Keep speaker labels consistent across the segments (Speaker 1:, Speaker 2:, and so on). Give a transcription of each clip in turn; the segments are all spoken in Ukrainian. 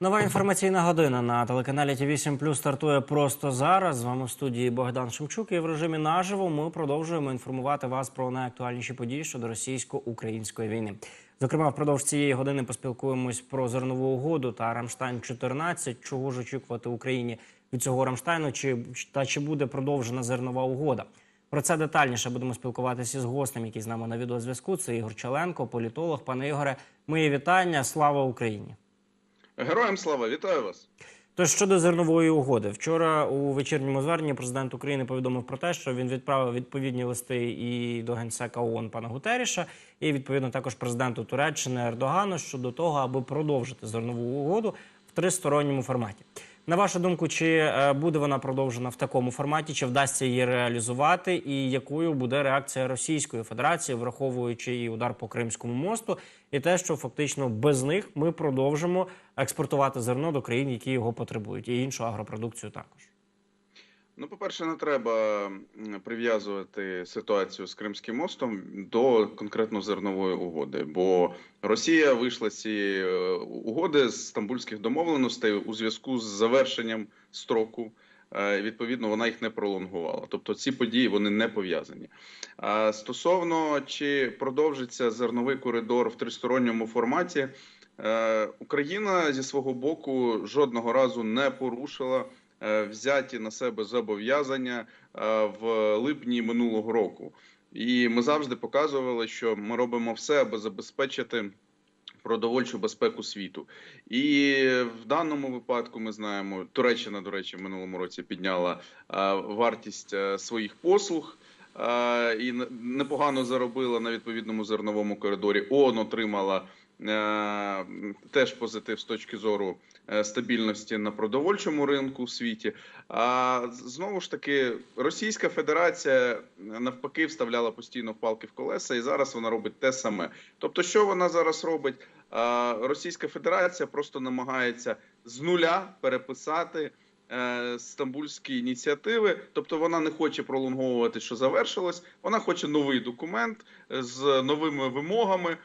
Speaker 1: Нова інформаційна година на телеканалі ті 8 Плюс стартує просто зараз. З вами в студії Богдан Шемчук. І в режимі наживо ми продовжуємо інформувати вас про найактуальніші події щодо російсько-української війни. Зокрема, впродовж цієї години поспілкуємось про зернову угоду та Рамштайн 14 Чого ж очікувати Україні від цього Рамштайну? Чи та чи буде продовжена зернова угода? Про це детальніше будемо спілкуватися з гостем, який з нами на відеозв'язку. Це Ігор Челенко, політолог. Пане Ігоре, мої вітання. Слава Україні!
Speaker 2: Героям слава, вітаю вас.
Speaker 1: Тож щодо зернової угоди, вчора у вечірньому зверненні президент України повідомив про те, що він відправив відповідні листи і до генсека ООН пана Гутеріша, і відповідно також президенту Туреччини Ердогану щодо того, аби продовжити зернову угоду в тристоронньому форматі. На вашу думку, чи е, буде вона продовжена в такому форматі, чи вдасться її реалізувати, і якою буде реакція Російської Федерації, враховуючи і удар по Кримському мосту, і те, що фактично без них ми продовжимо експортувати зерно до країн, які його потребують, і іншу агропродукцію також.
Speaker 2: Ну, по-перше, не треба прив'язувати ситуацію з Кримським мостом до конкретно зернової угоди, бо Росія вийшла з цієї е, угоди з стамбульських домовленостей у зв'язку з завершенням строку. Е, Відповідно, вона їх не пролонгувала. Тобто ці події вони не пов'язані. А стосовно чи продовжиться зерновий коридор в тристоронньому форматі, е, Україна зі свого боку жодного разу не порушила взяті на себе зобов'язання е, в липні минулого року. І ми завжди показували, що ми робимо все, аби забезпечити продовольчу безпеку світу. І в даному випадку ми знаємо, Туреччина, до речі, в минулому році підняла е, вартість е, своїх послуг. е, І непогано заробила на відповідному зерновому коридорі. ООН отримала е, теж позитив з точки зору е, стабільності на продовольчому ринку в світі. А знову ж таки, Російська Федерація е, навпаки вставляла постійно палки в колеса, і зараз вона робить те саме. Тобто, що вона зараз робить? Російська Федерація просто намагається з нуля переписати. е, Стамбульські ініціативи, тобто вона не хоче пролонговувати, що завершилось. Вона хоче новий документ е, з новими вимогами, Е,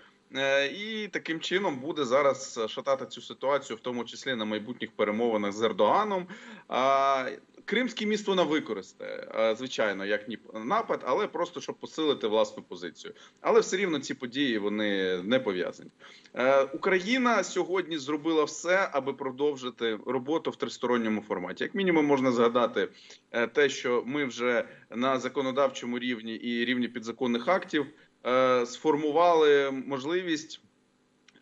Speaker 2: і таким чином буде зараз шатати цю ситуацію, в тому числі на майбутніх перемовинах з Ердоганом. А, Кримський міст вона використає, е, звичайно, як ні напад, але просто щоб посилити власну позицію. Але все рівно ці події вони не пов'язані. Е, Україна сьогодні зробила все, аби продовжити роботу в тристоронньому форматі. Як мінімум, можна згадати е, те, що ми вже на законодавчому рівні і рівні підзаконних актів е, сформували можливість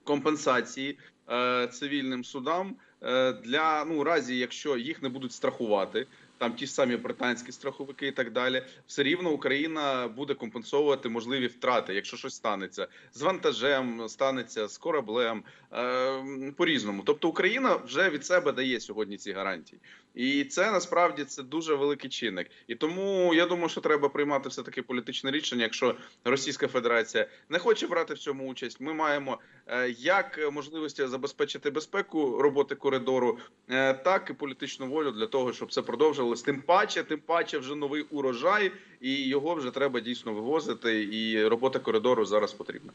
Speaker 2: компенсації е, цивільним судам е, для ну разі, якщо їх не будуть страхувати. Там ті ж самі британські страховики і так далі, все рівно Україна буде компенсовувати можливі втрати, якщо щось станеться з вантажем, станеться з кораблем е, по різному. Тобто Україна вже від себе дає сьогодні ці гарантії, і це насправді це дуже великий чинник. І тому я думаю, що треба приймати все таки політичне рішення. Якщо Російська Федерація не хоче брати в цьому участь, ми маємо е, як можливості забезпечити безпеку роботи коридору, е, так і політичну волю для того, щоб це продовжилось. Тим паче, тим паче, вже новий урожай, і його вже треба дійсно вивозити. І робота коридору зараз потрібна.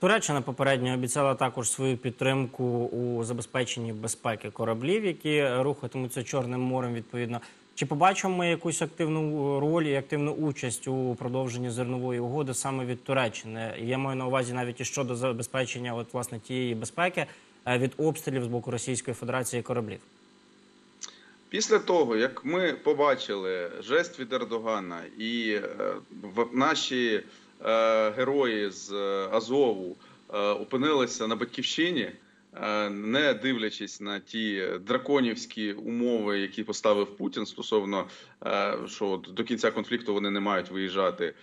Speaker 1: Туреччина попередньо обіцяла також свою підтримку у забезпеченні безпеки кораблів, які рухатимуться Чорним морем. Відповідно, чи побачимо ми якусь активну роль і активну участь у продовженні зернової угоди саме від Туреччини? Я маю на увазі навіть і щодо забезпечення, от власне тієї безпеки е, від обстрілів з боку Російської Федерації кораблів.
Speaker 2: Після того, як ми побачили жест від Ердогана, і е, наші е, герої з е, Азову опинилися на батьківщині, не дивлячись на ті драконівські умови, які поставив Путін стосовно що до кінця конфлікту вони не мають виїжджати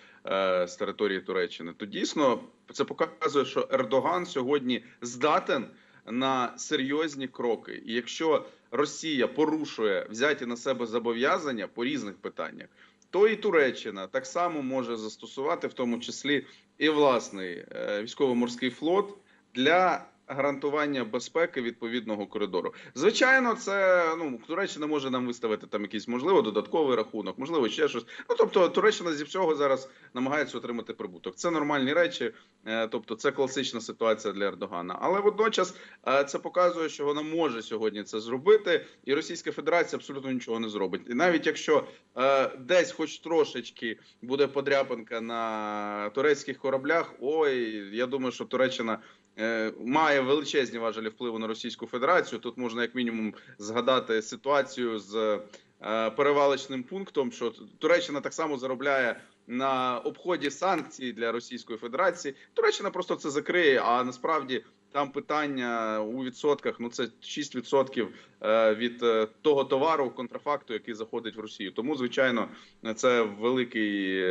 Speaker 2: з території Туреччини, то дійсно це показує, що Ердоган сьогодні здатен на серйозні кроки. І якщо Росія порушує взяті на себе зобов'язання по різних питаннях, то і Туреччина так само може застосувати, в тому числі і власний е, військово-морський флот для гарантування безпеки відповідного коридору. Звичайно, це ну Туреччина може нам виставити там якийсь можливо додатковий рахунок, можливо, ще щось. Ну тобто, Туреччина зі всього зараз намагається отримати прибуток. Це нормальні речі, е, тобто це класична ситуація для Ердогана. Але водночас е, це показує, що вона може сьогодні це зробити, і Російська Федерація абсолютно нічого не зробить. І навіть якщо е, десь, хоч трошечки, буде подряпинка на турецьких кораблях, ой, я думаю, що Туреччина. Е, Має величезні важелі впливу на Російську Федерацію. Тут можна як мінімум згадати ситуацію з е, перевалочним пунктом, що Туреччина так само заробляє на обході санкцій для Російської Федерації. Туреччина просто це закриє. А насправді там питання у відсотках. Ну це 6% е, від того товару контрафакту, який заходить в Росію. Тому звичайно, це великий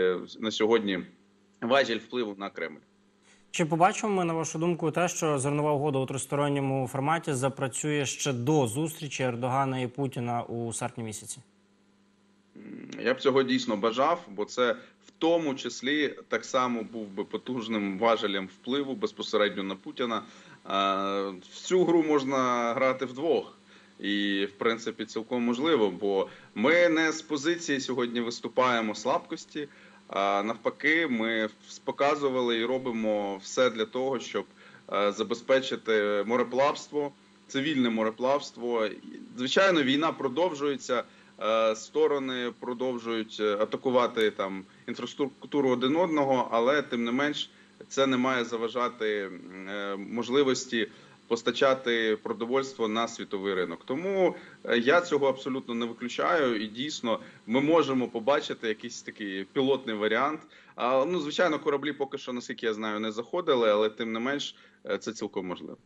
Speaker 2: на сьогодні важіль впливу на Кремль.
Speaker 1: Чи побачимо ми, на вашу думку, те, що зернова угода у тристоронньому форматі запрацює ще до зустрічі Ердогана і Путіна у серпні місяці?
Speaker 2: Я б цього дійсно бажав, бо це в тому числі так само був би потужним важелем впливу безпосередньо на Путіна. В цю гру можна грати вдвох. І, в принципі, цілком можливо, бо ми не з позиції сьогодні виступаємо слабкості, навпаки, ми показували і робимо все для того, щоб е, забезпечити мореплавство, цивільне мореплавство. Звичайно, війна продовжується. Е, Сторони продовжують е, атакувати там інфраструктуру один одного, але тим не менш це не має заважати можливості постачати продовольство на світовий ринок. Тому е, я цього абсолютно не виключаю, і дійсно ми можемо побачити якийсь такий пілотний варіант. А ну звичайно, кораблі поки що, наскільки я знаю, не заходили, але тим не менш е, це цілком можливо.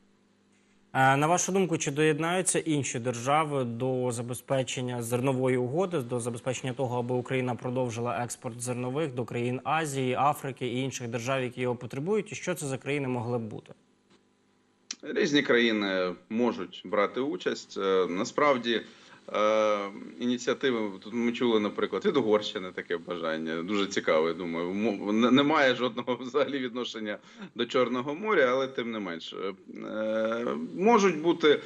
Speaker 1: На вашу думку, чи доєднаються інші держави до забезпечення зернової угоди, до забезпечення того, аби Україна продовжила експорт зернових до країн Азії, Африки і інших держав, які його потребують, і що це за країни могли б бути?
Speaker 2: Різні країни можуть брати участь. Е, Насправді е, ініціативи тут ми чули, наприклад, від Угорщини таке бажання. Дуже цікаво. я Думаю, немає жодного взагалі відношення до Чорного моря, але тим не менш Е, можуть бути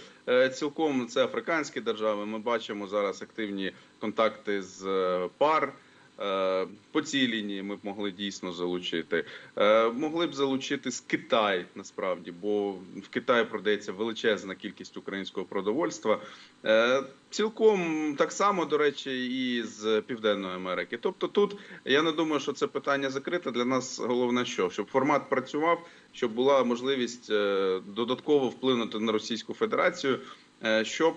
Speaker 2: цілком це африканські держави. Ми бачимо зараз активні контакти з пар. Е, По цій лінії ми б могли дійсно залучити. Е, Могли б залучити з Китай насправді, бо в Китаї продається величезна кількість українського продовольства. Е, Цілком так само, до речі, і з Південної Америки. Тобто, тут я не думаю, що це питання закрите. Для нас головне, що щоб формат працював, щоб була можливість додатково вплинути на Російську Федерацію, щоб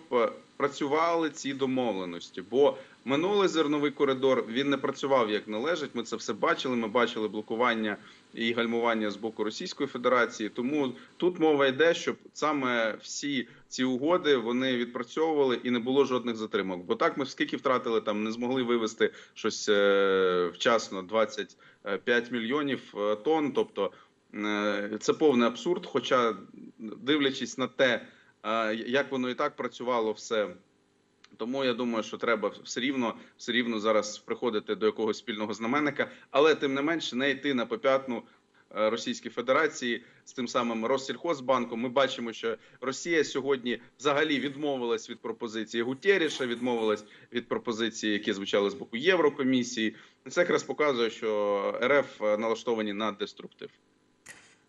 Speaker 2: працювали ці домовленості. Бо минулий зерновий коридор він не працював як належить. Ми це все бачили. Ми бачили блокування і гальмування з боку Російської Федерації. Тому тут мова йде, щоб саме всі ці угоди вони відпрацьовували і не було жодних затримок. Бо так ми скільки втратили там, не змогли вивести щось е, вчасно 25 мільйонів е, тонн. Тобто е, це повний абсурд. Хоча, дивлячись на те, як воно і так працювало все. Тому я думаю, що треба все рівно все рівно зараз приходити до якогось спільного знаменника, але тим не менше не йти на поп'ятну е, Російській Федерації з тим самим Россільхозбанком. Ми бачимо, що Росія сьогодні взагалі відмовилась від пропозиції Гутєріша, відмовилась від пропозиції, які звучали з боку Єврокомісії. Це якраз показує, що РФ налаштовані на деструктив.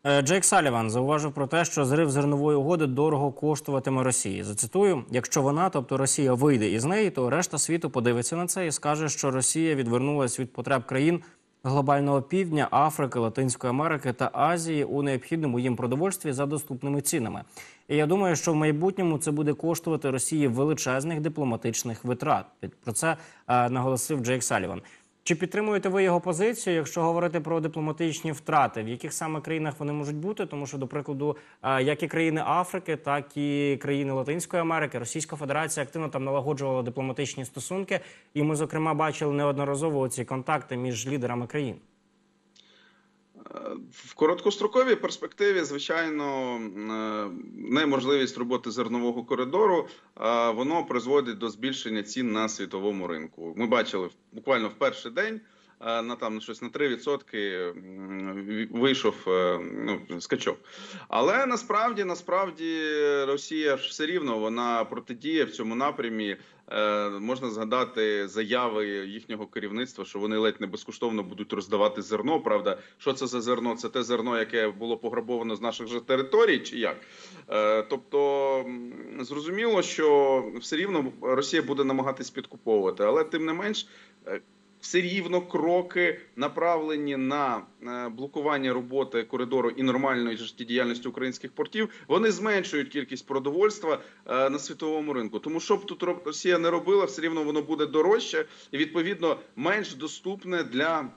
Speaker 1: Е, Джейк Саліван зауважив про те, що зрив зернової угоди дорого коштуватиме Росії. Зацитую: якщо вона, тобто Росія, вийде із неї, то решта світу подивиться на це і скаже, що Росія відвернулась від потреб країн глобального півдня, Африки, Латинської Америки та Азії у необхідному їм продовольстві за доступними цінами. І я думаю, що в майбутньому це буде коштувати Росії величезних дипломатичних витрат. Про це е, наголосив Джейк Саліван. Чи підтримуєте ви його позицію, якщо говорити про дипломатичні втрати, в яких саме країнах вони можуть бути? Тому що, до прикладу, е, як і країни Африки, так і країни Латинської Америки, Російська Федерація активно там налагоджувала дипломатичні стосунки, і ми, зокрема, бачили неодноразово ці контакти між лідерами країн.
Speaker 2: В короткостроковій перспективі, звичайно, е, неможливість роботи зернового коридору воно призводить до збільшення цін на світовому ринку. Ми бачили буквально в перший день на там щось на 3% вийшов е, ну, скачок. Але насправді, насправді, Росія все рівно вона протидіє в цьому напрямі. Е, Можна згадати заяви їхнього керівництва, що вони ледь не безкоштовно будуть роздавати зерно. Правда, що це за зерно? Це те зерно, яке було пограбовано з наших же територій, чи як? Е, Тобто зрозуміло, що все рівно Росія буде намагатись підкуповувати, але тим не менш. Все рівно кроки направлені на е, блокування роботи коридору і нормальної життєдіяльності українських портів. Вони зменшують кількість продовольства е, на світовому ринку. Тому що б тут Росія не робила, все рівно воно буде дорожче і відповідно менш доступне для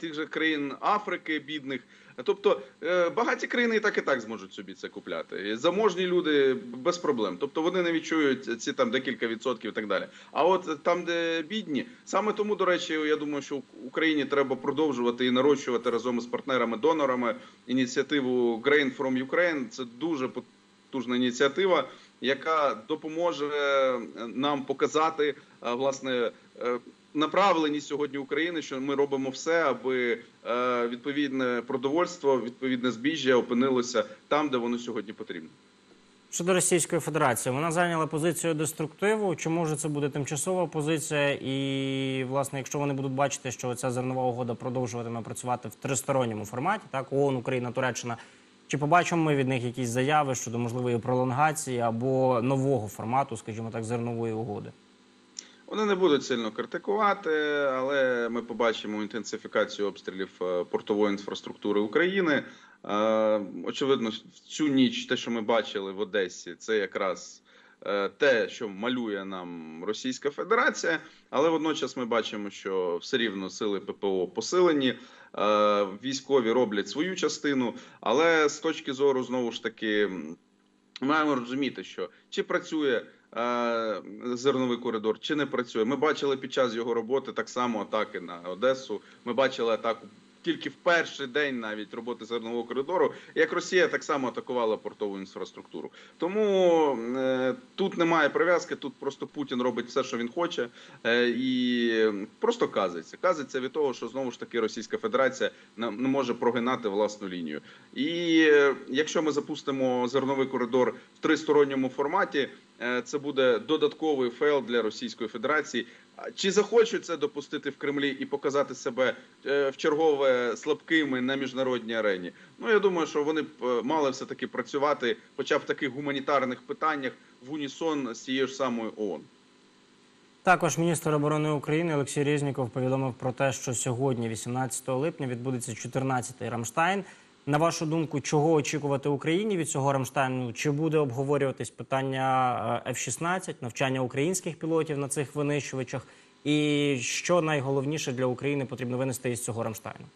Speaker 2: тих же країн Африки, бідних. Тобто е, багаті країни і так і так зможуть собі це купляти. Заможні люди без проблем. Тобто вони не відчують ці там декілька відсотків і так далі. А от там, де бідні, саме тому, до речі, я думаю, що Україні треба продовжувати і нарощувати разом із партнерами-донорами ініціативу Grain from Ukraine. Це дуже потужна ініціатива, яка допоможе е, нам показати е, власне. Направленість сьогодні України, що ми робимо все, аби е, відповідне продовольство, відповідне збіжжя опинилося там, де воно сьогодні потрібно.
Speaker 1: Щодо Російської Федерації, вона зайняла позицію деструктиву. Чи може це буде тимчасова позиція? І власне, якщо вони будуть бачити, що ця зернова угода продовжуватиме працювати в тристоронньому форматі, так ООН, Україна, Туреччина. Чи побачимо ми від них якісь заяви щодо можливої пролонгації або нового формату, скажімо так, зернової угоди?
Speaker 2: Вони не будуть сильно критикувати, але ми побачимо інтенсифікацію обстрілів е, портової інфраструктури України. Е, Очевидно, в цю ніч те, що ми бачили в Одесі, це якраз е, те, що малює нам Російська Федерація. Але водночас ми бачимо, що все рівно сили ППО посилені. Військові роблять свою частину, але з точки зору знову ж таки маємо розуміти, що чи працює зерновий коридор, чи не працює. Ми бачили під час його роботи так само атаки на Одесу. Ми бачили атаку тільки в перший день навіть роботи зернового коридору, як Росія так само атакувала портову інфраструктуру. Тому е, тут немає прив'язки, тут просто Путін робить все, що він хоче, е, і просто казиться. Казиться від того, що знову ж таки Російська Федерація не, може прогинати власну лінію. І е, якщо ми запустимо зерновий коридор в тристоронньому форматі, е, це буде додатковий фейл для Російської Федерації. Чи захочуть це допустити в Кремлі і показати себе е, в чергове слабкими на міжнародній арені? Ну я думаю, що вони б е, мали все таки працювати, хоча б в таких гуманітарних питаннях в унісон з цією ж самою ООН.
Speaker 1: Також міністр оборони України Олексій Резніков повідомив про те, що сьогодні, 18 липня, відбудеться 14-й Рамштайн. На вашу думку, чого очікувати Україні від цього Рамштайну? Чи буде обговорюватись питання е, F-16, навчання українських пілотів на цих винищувачах? І що найголовніше для України потрібно винести із цього Рамштайну?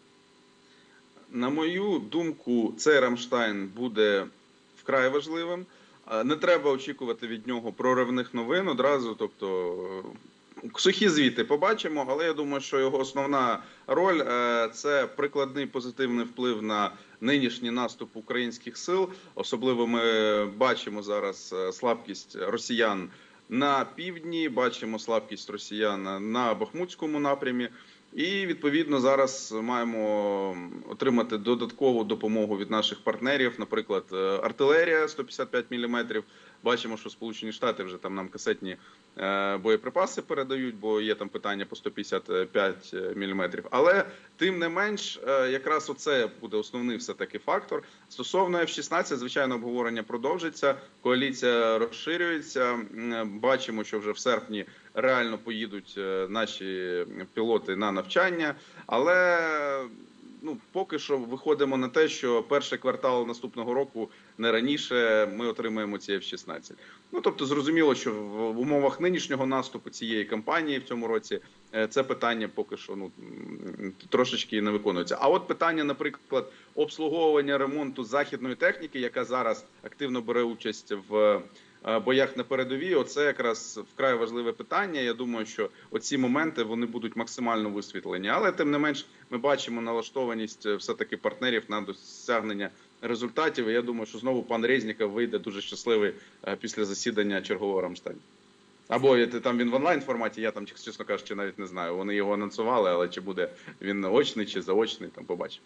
Speaker 2: На мою думку, цей Рамштайн буде вкрай важливим. Е, Не треба очікувати від нього проривних новин одразу. Тобто сухі звіти побачимо, але я думаю, що його основна роль е, це прикладний позитивний вплив на нинішній наступ українських сил. Особливо ми бачимо зараз е, слабкість росіян на півдні, бачимо слабкість росіян на Бахмутському напрямі. І відповідно зараз маємо отримати додаткову допомогу від наших партнерів, наприклад, е, артилерія 155 мм. Бачимо, що Сполучені Штати вже там нам касетні е, боєприпаси передають, бо є там питання по 155 мм. Але тим не менш, е, якраз оце буде основний все таки фактор. Стосовно F-16, звичайно, обговорення продовжиться. Коаліція розширюється. Бачимо, що вже в серпні реально поїдуть е, наші пілоти на навчання, але ну поки що виходимо на те, що перший квартал наступного року не раніше ми отримаємо ці F-16. Ну тобто, зрозуміло, що в умовах нинішнього наступу цієї кампанії в цьому році е, це питання поки що ну трошечки не виконується. А от питання, наприклад, обслуговування ремонту західної техніки, яка зараз активно бере участь в боях на передовій, оце якраз вкрай важливе питання. Я думаю, що оці моменти вони будуть максимально висвітлені. Але тим не менш, ми бачимо налаштованість все таки партнерів на досягнення результатів. Я думаю, що знову пан Резніков вийде дуже щасливий е, після засідання чергового Рамштайну. Або там він в онлайн форматі, я там, чесно кажучи, навіть не знаю. Вони його анонсували, але чи буде він очний чи заочний, там побачимо.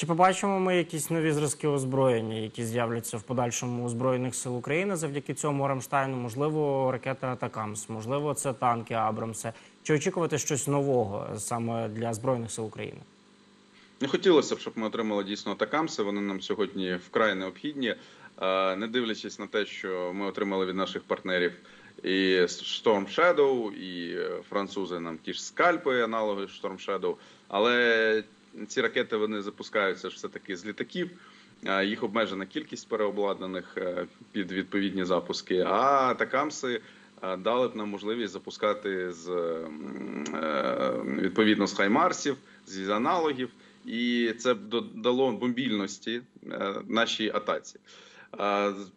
Speaker 1: Чи побачимо ми якісь нові зразки озброєння, які з'являться в подальшому збройних сил України завдяки цьому Рамштайну? Можливо, ракети Атакамс, можливо, це танки Абрамсе. Чи очікувати щось нового саме для збройних сил України?
Speaker 2: Не хотілося б, щоб ми отримали дійсно атакамси. Вони нам сьогодні вкрай необхідні, Е, не дивлячись на те, що ми отримали від наших партнерів і Storm Shadow, і французи нам ті ж скальпи, аналоги Storm Shadow. Але ці ракети вони запускаються все таки з літаків. Їх обмежена кількість переобладнаних е, під відповідні запуски. А атакамси е, дали б нам можливість запускати з е, відповідно з хаймарсів, з аналогів, і це б додало бомбільності нашій атаці.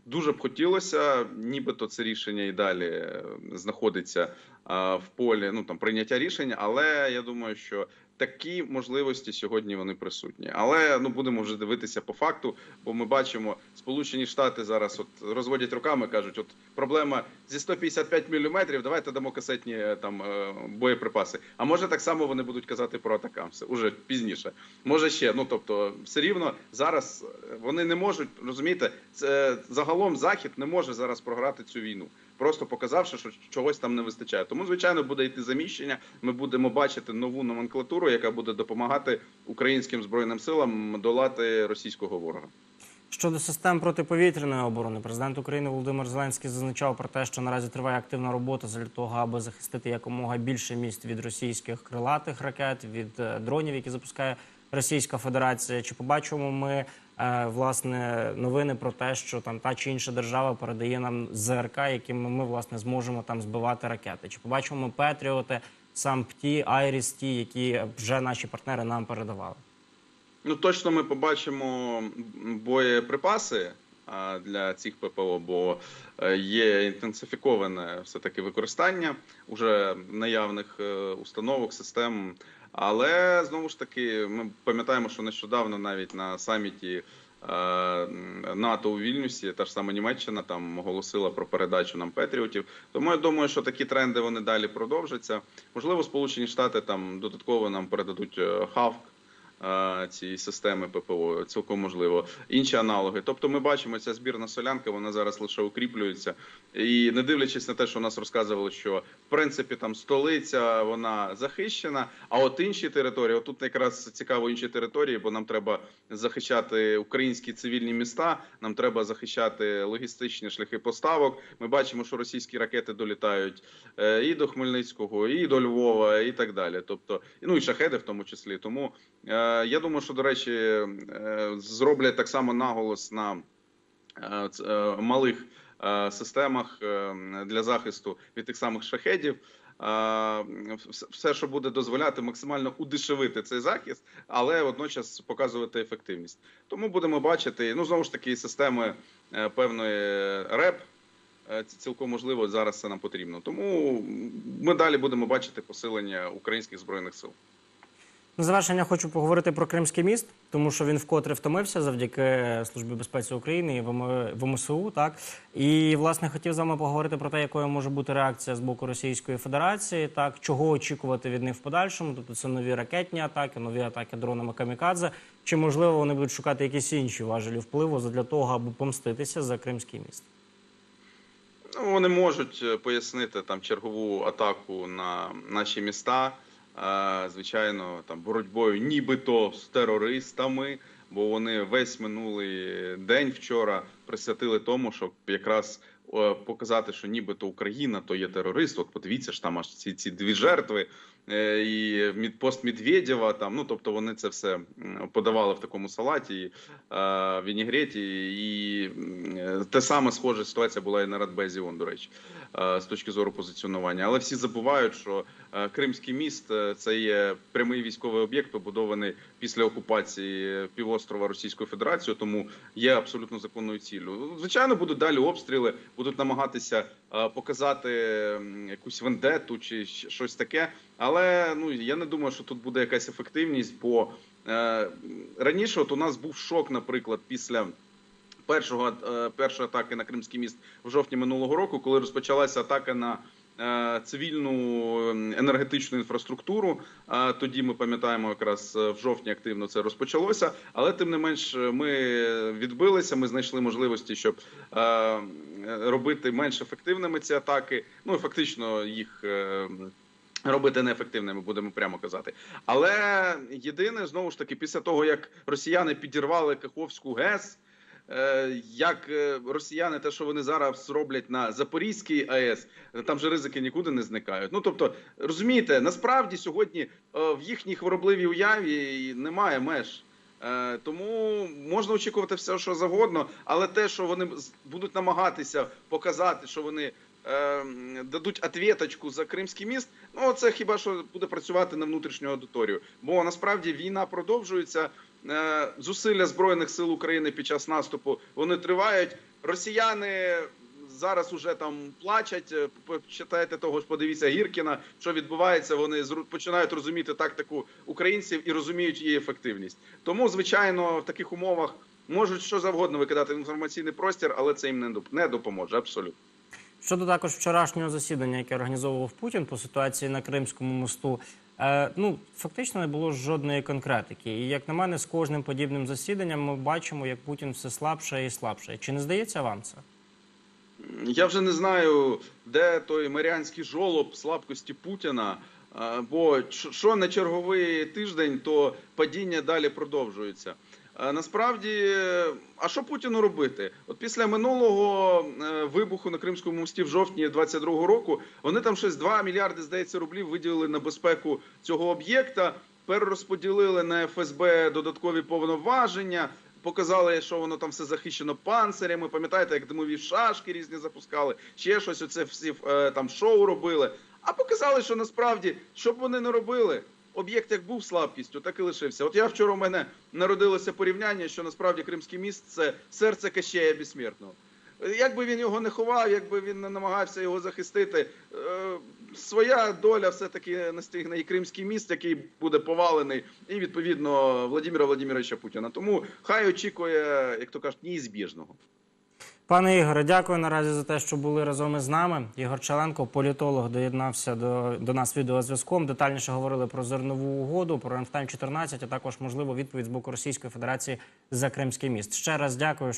Speaker 2: Дуже б хотілося, нібито це рішення і далі знаходиться в полі ну там прийняття рішення, але я думаю, що такі можливості сьогодні вони присутні. Але ну будемо вже дивитися по факту, бо ми бачимо, Сполучені Штати зараз от розводять руками, кажуть, от проблема зі 155 мм, давайте дамо касетні е, там е, боєприпаси. А може так само вони будуть казати про атакамси уже пізніше. Може ще. Ну тобто, все рівно зараз е, вони не можуть розумієте, це загалом захід не може зараз програти цю війну. Просто показавши, що чогось там не вистачає. Тому, звичайно, буде йти заміщення. Ми будемо бачити нову номенклатуру, яка буде допомагати українським збройним силам долати російського ворога.
Speaker 1: Щодо систем протиповітряної оборони, президент України Володимир Зеленський зазначав про те, що наразі триває активна робота для того, аби захистити якомога більше міст від російських крилатих ракет, від е, дронів, які запускає Російська Федерація. Чи побачимо ми е, власне новини про те, що там та чи інша держава передає нам ЗРК, якими ми власне зможемо там збивати ракети? Чи побачимо ми Петріоти, САМПТі, Айріс-Ті, які вже наші партнери нам передавали?
Speaker 2: Ну точно ми побачимо боєприпаси для цих ППО, бо е, є інтенсифіковане все таки використання уже наявних е, установок, систем. Але знову ж таки, ми пам'ятаємо, що нещодавно навіть на саміті НАТО у Вільнюсі, та ж сама Німеччина там оголосила про передачу нам Петріотів. Тому я думаю, що такі тренди вони далі продовжаться. Можливо, Сполучені Штати там додатково нам передадуть е, Хавк е, цієї системи ППО, цілком можливо, інші аналоги. Тобто, ми бачимо, ця збірна солянка вона зараз лише укріплюється. І не дивлячись на те, що нас розказували, що в принципі там столиця вона захищена. А от інші території, отут якраз цікаво інші території, бо нам треба захищати українські цивільні міста. Нам треба захищати логістичні шляхи поставок. Ми бачимо, що російські ракети долітають е, і до Хмельницького, і до Львова, і так далі. Тобто, ну і шахеди в тому числі. Тому е, я думаю, що до речі, е, зроблять так само наголос на е, е, малих е, системах е, для захисту від тих самих шахедів. Е, Все, що буде дозволяти максимально удешевити цей захист, але водночас показувати ефективність. Тому будемо бачити. Ну знову ж таки, системи е, певної РЕП. е, Цілком можливо зараз це нам потрібно. Тому ми далі будемо бачити посилення українських збройних сил.
Speaker 1: На завершення хочу поговорити про Кримський міст, тому що він вкотре втомився завдяки Службі безпеці України і ВМСУ. Так і власне хотів з вами поговорити про те, якою може бути реакція з боку Російської Федерації, так чого очікувати від них в подальшому. Тобто це нові ракетні атаки, нові атаки дронами камікадзе. Чи можливо вони будуть шукати якісь інші важелі впливу для того, аби помститися за Кримський міст?
Speaker 2: Ну, вони можуть е, пояснити там чергову атаку на наші міста. Звичайно, там боротьбою нібито з терористами, бо вони весь минулий день вчора присвятили тому, щоб якраз показати, що нібито Україна то є терорист. От подивіться ж там аж ці, ці дві жертви. е, І пост Медведєва, там, ну тобто вони це все подавали в такому салаті, е, вінігреті, і м, е, те саме схожа ситуація була і на Радбезі ООН, до речі, з точки зору позиціонування. Але всі забувають, що е, Кримський міст е, це є прямий військовий об'єкт, побудований після окупації півострова Російською Федерацією, тому є абсолютно законною ціллю. Звичайно, будуть далі обстріли, будуть намагатися е, показати якусь вендету чи щось таке. Але ну я не думаю, що тут буде якась ефективність, бо е, раніше от у нас був шок, наприклад, після. Першого е, першої атаки на Кримський міст в жовтні минулого року, коли розпочалася атака на е, цивільну ем, енергетичну інфраструктуру. А тоді ми пам'ятаємо, якраз е, в жовтні активно це розпочалося. Але тим не менш, ми відбилися. Ми знайшли можливості, щоб е, робити менш ефективними ці атаки. Ну фактично їх. е, Робити неефективними, будемо прямо казати. Але єдине знову ж таки, після того як росіяни підірвали Каховську ГЕС, е, як е, росіяни, те, що вони зараз роблять на Запорізькій АЕС, там же ризики нікуди не зникають. Ну тобто, розумієте, насправді сьогодні е, в їхній хворобливій уяві немає меж. Е, Тому можна очікувати все, що завгодно, але те, що вони будуть намагатися показати, що вони е, дадуть ответочку за Кримський міст, ну це хіба що буде працювати на внутрішню аудиторію. Бо насправді війна продовжується. Е, Зусилля збройних сил України під час наступу вони тривають. Росіяни зараз уже там плачуть. Е, Почитайте того ж, подивіться Гіркіна, що відбувається. Вони починають розуміти тактику українців і розуміють її ефективність. Тому, звичайно, в таких умовах можуть що завгодно викидати в інформаційний простір, але це їм не допоможе. Абсолютно.
Speaker 1: Щодо також вчорашнього засідання, яке організовував Путін по ситуації на Кримському мосту, е, ну фактично не було жодної конкретики. І як на мене, з кожним подібним засіданням ми бачимо, як Путін все слабше і слабше. Чи не здається вам це?
Speaker 2: Я вже не знаю, де той маріанський жолоб слабкості Путіна. Бо що- що на черговий тиждень, то падіння далі продовжується. А, Насправді, а що Путіну робити? От після минулого е, вибуху на Кримському мості в жовтні 22-го року вони там щось 2 мільярди, здається, рублів виділили на безпеку цього об'єкта, перерозподілили на ФСБ додаткові повноваження. Показали, що воно там все захищено панцирями. Пам'ятаєте, як димові шашки різні запускали, ще щось. Оце всі е, там шоу робили. А показали, що насправді, що б вони не робили, об'єкт як був слабкістю, так і лишився. От я вчора у мене народилося порівняння, що насправді Кримський міст це серце Кащея безсмертного. Як би він його не ховав, якби він не намагався його захистити, е, своя доля все-таки настигне і Кримський міст, який буде повалений, і відповідно Владимира Владимировича Путіна. Тому хай очікує, як то кажуть, неізбіжного.
Speaker 1: Пане Ігоре, дякую наразі за те, що були разом із нами. Ігор Челенко, політолог, доєднався до, до нас відеозв'язком. Детальніше говорили про зернову угоду, про Рамштайн 14, а також можливо відповідь з боку Російської Федерації за Кримський міст. Ще раз дякую.